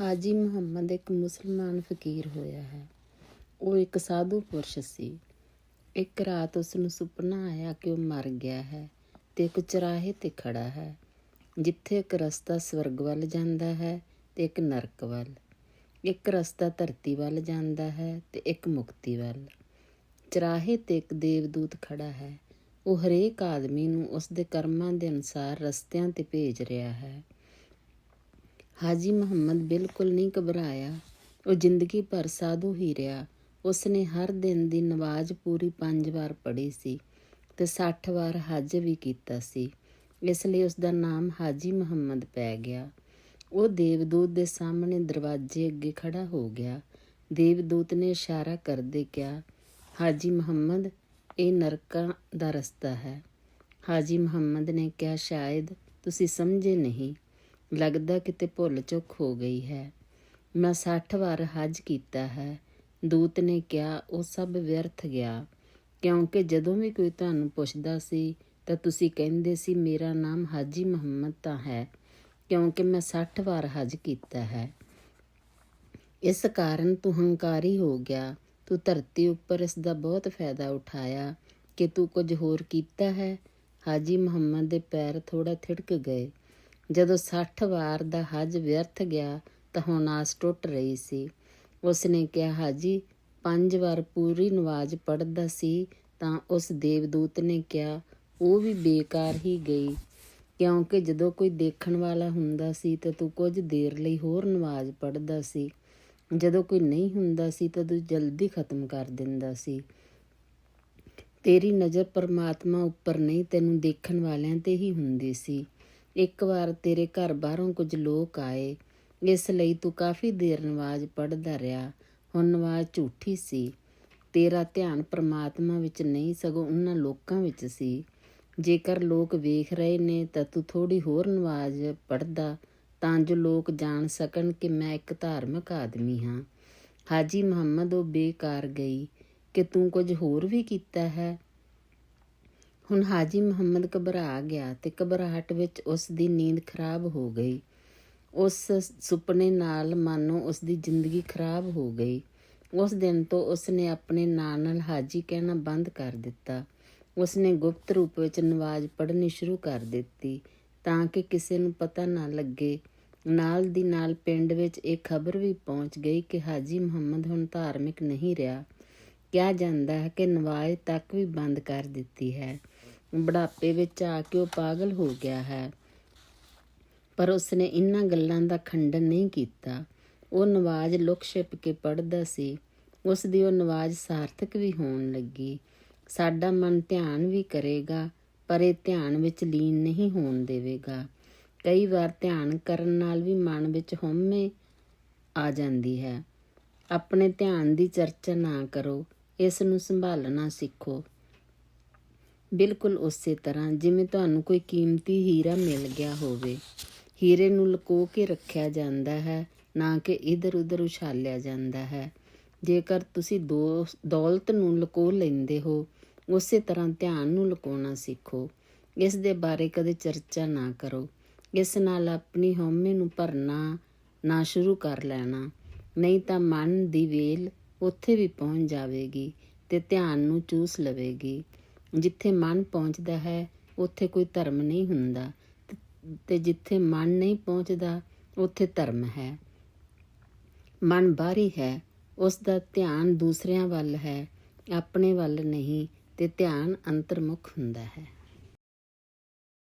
ਹਾਜੀ ਮੁਹੰਮਦ ਇੱਕ ਮੁਸਲਮਾਨ ਫਕੀਰ ਹੋਇਆ ਹੈ। ਉਹ ਇੱਕ ਸਾਧੂ ਪੁਰਸ਼ ਸੀ। ਇੱਕ ਰਾਤ ਉਸ ਨੂੰ ਸੁਪਨਾ ਆਇਆ ਕਿ ਉਹ ਮਰ ਗਿਆ ਹੈ ਤੇ ਇੱਕ ਚਰਾਹੇ ਤੇ ਖੜਾ ਹੈ, ਜਿੱਥੇ ਇੱਕ ਰਸਤਾ ਸਵਰਗ ਵੱਲ ਜਾਂਦਾ ਹੈ ਤੇ ਇੱਕ ਨਰਕ ਵੱਲ, ਇੱਕ ਰਸਤਾ ਧਰਤੀ ਵੱਲ ਜਾਂਦਾ ਹੈ ਤੇ ਇੱਕ ਮੁਕਤੀ ਵੱਲ। ਚਰਾਹੇ ਤੇ ਇੱਕ ਦੇਵਦੂਤ ਖੜਾ ਹੈ। ਉਹ ਹਰੇਕ ਆਦਮੀ ਨੂੰ ਉਸ ਦੇ ਕਰਮਾਂ ਦੇ ਅਨੁਸਾਰ ਰਸਤਿਆਂ ਤੇ ਭੇਜ ਰਿਹਾ ਹੈ। ਹਾਜੀ ਮੁਹੰਮਦ ਬਿਲਕੁਲ ਨਹੀਂ ਘਬਰਾਇਆ। ਉਹ ਜ਼ਿੰਦਗੀ ਭਰ ਸਾਧੂ ਹੀ ਰਿਹਾ। ਉਸਨੇ ਹਰ ਦਿਨ ਦੀ ਨਮਾਜ਼ ਪੂਰੀ ਪੰਜ ਵਾਰ ਪੜ੍ਹੀ ਸੀ ਤੇ 60 ਵਾਰ ਹੱਜ ਵੀ ਕੀਤਾ ਸੀ। ਇਸ ਲਈ ਉਸ ਦਾ ਨਾਮ ਹਾਜੀ ਮੁਹੰਮਦ ਪੈ ਗਿਆ। ਉਹ ਦੇਵਦੂਤ ਦੇ ਸਾਹਮਣੇ ਦਰਵਾਜ਼ੇ ਅੱਗੇ ਖੜਾ ਹੋ ਗਿਆ। ਦੇਵਦੂਤ ਨੇ ਇਸ਼ਾਰਾ ਕਰਦੇ ਕਿਹਾ, ਹਾਜੀ ਮੁਹੰਮਦ, ਇਹ ਨਰਕਾਂ ਦਾ ਰਸਤਾ ਹੈ। ਹਾਜੀ ਮੁਹੰਮਦ ਨੇ ਕਿਹਾ, ਸ਼ਾਇਦ ਤੁਸੀਂ ਸਮਝੇ ਨਹੀਂ। ਲੱਗਦਾ ਕਿਤੇ ਭੁੱਲ ਚੁੱਕ ਹੋ ਗਈ ਹੈ। ਮੈਂ 60 ਵਾਰ ਹਜ ਕੀਤਾ ਹੈ। ਦੂਤ ਨੇ ਕਿਹਾ, ਉਹ ਸਭ ਵਿਅਰਥ ਗਿਆ। ਕਿਉਂਕਿ ਜਦੋਂ ਵੀ ਕੋਈ ਤੁਹਾਨੂੰ ਪੁੱਛਦਾ ਸੀ, ਤਾਂ ਤੁਸੀਂ ਕਹਿੰਦੇ ਸੀ, ਮੇਰਾ ਨਾਮ ਹਾਜੀ ਮੁਹੰਮਦ ਤਾਂ ਹੈ, ਕਿਉਂਕਿ ਮੈਂ 60 ਵਾਰ ਹਜ ਕੀਤਾ ਹੈ। ਇਸ ਕਾਰਨ ਤੂੰ ਹੰਕਾਰੀ ਹੋ ਗਿਆ। ਤੂੰ ਧਰਤੀ ਉੱਪਰ ਇਸ ਦਾ ਬਹੁਤ ਫਾਇਦਾ ਉਠਾਇਆ। ਕਿ ਤੂੰ ਕੁਝ ਹੋਰ ਕੀਤਾ ਹੈ? ਹਾਜੀ ਮੁਹੰਮਦ ਦੇ ਪੈਰ ਥੋੜਾ ਥਿੜਕ ਗਏ। ਜਦੋਂ 60 ਵਾਰ ਦਾ ਹਜ ਵਿਅਰਥ ਗਿਆ ਤਾਂ ਹੁਣ ਆਸ ਟੁੱਟ ਰਹੀ ਸੀ। ਉਸ ਨੇ ਕਿਹਾ ਹਾਜੀ ਪੰਜ ਵਾਰ ਪੂਰੀ ਨਵਾਜ਼ ਪੜ੍ਹਦਾ ਸੀ ਤਾਂ ਉਸ ਦੇਵਦੂਤ ਨੇ ਕਿਹਾ, ਉਹ ਵੀ ਬੇਕਾਰ ਹੀ ਗਈ। ਕਿਉਂਕਿ ਜਦੋਂ ਕੋਈ ਦੇਖਣ ਵਾਲਾ ਹੁੰਦਾ ਸੀ ਤਾਂ ਤੂੰ ਕੁਝ ਦੇਰ ਲਈ ਹੋਰ ਨਵਾਜ਼ ਪੜ੍ਹਦਾ ਸੀ। ਜਦੋਂ ਕੋਈ ਨਹੀਂ ਹੁੰਦਾ ਸੀ ਤਾਂ ਤੂੰ ਜਲਦੀ ਖਤਮ ਕਰ ਦਿੰਦਾ ਸੀ। ਤੇਰੀ ਨਜ਼ਰ ਪਰਮਾਤਮਾ ਉੱਪਰ ਨਹੀਂ, ਤੈਨੂੰ ਦੇਖਣ ਵਾਲਿਆਂ ਤੇ ਹੀ ਹੁੰਦੀ ਸੀ। ਇੱਕ ਵਾਰ ਤੇਰੇ ਘਰ ਬਾਹਰੋਂ ਕੁਝ ਲੋਕ ਆਏ, ਇਸ ਲਈ ਤੂੰ ਕਾਫੀ ਦੇਰ ਨਵਾਜ਼ ਪੜ੍ਹਦਾ ਰਿਹਾ। ਹੁਣ ਨਵਾਜ਼ ਝੂਠੀ ਸੀ। ਤੇਰਾ ਧਿਆਨ ਪਰਮਾਤਮਾ ਵਿੱਚ ਨਹੀਂ, ਸਗੋਂ ਉਹਨਾਂ ਲੋਕਾਂ ਵਿੱਚ ਸੀ। ਜੇਕਰ ਲੋਕ ਵੇਖ ਰਹੇ ਨੇ, ਤਾਂ ਤੂੰ ਥੋੜੀ ਹੋਰ ਨਵਾਜ਼ ਪੜ੍ਹਦਾ, ਤਾਂ ਜੋ ਲੋਕ ਜਾਣ ਸਕਣ ਕਿ ਮੈਂ ਇੱਕ ਧਾਰਮਿਕ ਆਦਮੀ ਹਾਂ। ਹਾਜੀ ਮੁਹੰਮਦ ਉਹ ਬੇਕਾਰ ਗਈ ਕਿ ਤੂੰ ਕੁਝ ਹੋਰ ਵੀ ਕੀਤਾ ਹੈ। ਹੁਣ ਹਾਜੀ ਮੁਹੰਮਦ ਘਬਰਾ ਗਿਆ ਤੇ ਘਬਰਾਹਟ ਵਿੱਚ ਉਸ ਦੀ ਨੀਂਦ ਖਰਾਬ ਹੋ ਗਈ। ਉਸ ਸੁਪਨੇ ਨਾਲ ਮਾਨੋ ਉਸ ਦੀ ਜ਼ਿੰਦਗੀ ਖਰਾਬ ਹੋ ਗਈ। ਉਸ ਦਿਨ ਤੋਂ ਉਸ ਨੇ ਆਪਣੇ ਨਾਂ ਨਾਲ ਹਾਜੀ ਕਹਿਣਾ ਬੰਦ ਕਰ ਦਿੱਤਾ। ਉਸ ਨੇ ਗੁਪਤ ਰੂਪ ਵਿੱਚ ਨਵਾਜ਼ ਪੜ੍ਹਨੀ ਸ਼ੁਰੂ ਕਰ ਦਿੱਤੀ ਤਾਂ ਕਿ ਕਿਸੇ ਨੂੰ ਪਤਾ ਨਾ ਲੱਗੇ। ਨਾਲ ਦੀ ਨਾਲ ਪਿੰਡ ਵਿੱਚ ਇਹ ਖਬਰ ਵੀ ਪਹੁੰਚ ਗਈ ਕਿ ਹਾਜੀ ਮੁਹੰਮਦ ਹੁਣ ਧਾਰਮਿਕ ਨਹੀਂ ਰਿਹਾ। ਕਿਹਾ ਜਾਂਦਾ ਹੈ ਕਿ ਨਵਾਜ਼ ਤੱਕ ਵੀ ਬੰਦ ਕਰ ਦਿੱਤੀ ਹੈ। ਬੁਢਾਪੇ ਵਿੱਚ ਆ ਕੇ ਉਹ ਪਾਗਲ ਹੋ ਗਿਆ ਹੈ। ਪਰ ਉਸਨੇ ਇਨ੍ਹਾਂ ਗੱਲਾਂ ਦਾ ਖੰਡਨ ਨਹੀਂ ਕੀਤਾ। ਉਹ ਨਵਾਜ਼ ਲੁਕ ਛਿਪ ਕੇ ਪੜਦਾ ਸੀ। ਉਸ ਦੀ ਉਹ ਨਵਾਜ਼ ਸਾਰਥਕ ਵੀ ਹੋਣ ਲੱਗੀ। ਸਾਡਾ ਮਨ ਧਿਆਨ ਵੀ ਕਰੇਗਾ, ਪਰ ਇਹ ਧਿਆਨ ਵਿੱਚ ਲੀਨ ਨਹੀਂ ਹੋਣ ਦੇਵੇਗਾ। ਕਈ ਵਾਰ ਧਿਆਨ ਕਰਨ ਨਾਲ ਵੀ ਮਨ ਵਿੱਚ ਹਉਮੈ ਆ ਜਾਂਦੀ ਹੈ। ਆਪਣੇ ਧਿਆਨ ਦੀ ਚਰਚਾ ਨਾ ਕਰੋ। ਇਸ ਨੂੰ ਸੰਭਾਲਣਾ ਸਿੱਖੋ। ਬਿਲਕੁਲ ਉਸੇ ਤਰ੍ਹਾਂ ਜਿਵੇਂ ਤੁਹਾਨੂੰ ਕੋਈ ਕੀਮਤੀ ਹੀਰਾ ਮਿਲ ਗਿਆ ਹੋਵੇ। ਹੀਰੇ ਨੂੰ ਲੁਕੋ ਕੇ ਰੱਖਿਆ ਜਾਂਦਾ ਹੈ, ਨਾ ਕਿ ਇਧਰ ਉਧਰ ਉਛਾਲਿਆ ਜਾਂਦਾ ਹੈ। ਜੇਕਰ ਤੁਸੀਂ ਦੋ ਦੌਲਤ ਨੂੰ ਲੁਕੋ ਲੈਂਦੇ ਹੋ, ਉਸੇ ਤਰ੍ਹਾਂ ਧਿਆਨ ਨੂੰ ਲੁਕਾਉਣਾ ਸਿੱਖੋ। ਇਸ ਦੇ ਬਾਰੇ ਕਦੇ ਚਰਚਾ ਨਾ ਕਰੋ। ਇਸ ਨਾਲ ਆਪਣੀ ਹਉਮੈ ਨੂੰ ਭਰਨਾ ਨਾ ਸ਼ੁਰੂ ਕਰ ਲੈਣਾ। ਨਹੀਂ ਤਾਂ ਮਨ ਦੀ ਵੇਲ ਉੱਥੇ ਵੀ ਪਹੁੰਚ ਜਾਵੇਗੀ ਤੇ ਧਿਆਨ ਨੂੰ ਚੂਸ ਲਵੇਗੀ। ਜਿੱਥੇ ਮਨ ਪਹੁੰਚਦਾ ਹੈ, ਉੱਥੇ ਕੋਈ ਧਰਮ ਨਹੀਂ ਹੁੰਦਾ। ਤੇ ਜਿੱਥੇ ਮਨ ਨਹੀਂ ਪਹੁੰਚਦਾ, ਉੱਥੇ ਧਰਮ ਹੈ। ਮਨ ਬਾਹਰੀ ਹੈ ਉਸ ਦਾ ਧਿਆਨ ਦੂਸਰਿਆਂ ਵੱਲ ਹੈ, ਆਪਣੇ ਵੱਲ ਨਹੀਂ ਤੇ ਧਿਆਨ ਅੰਤਰਮੁਖ ਹੁੰਦਾ ਹੈ।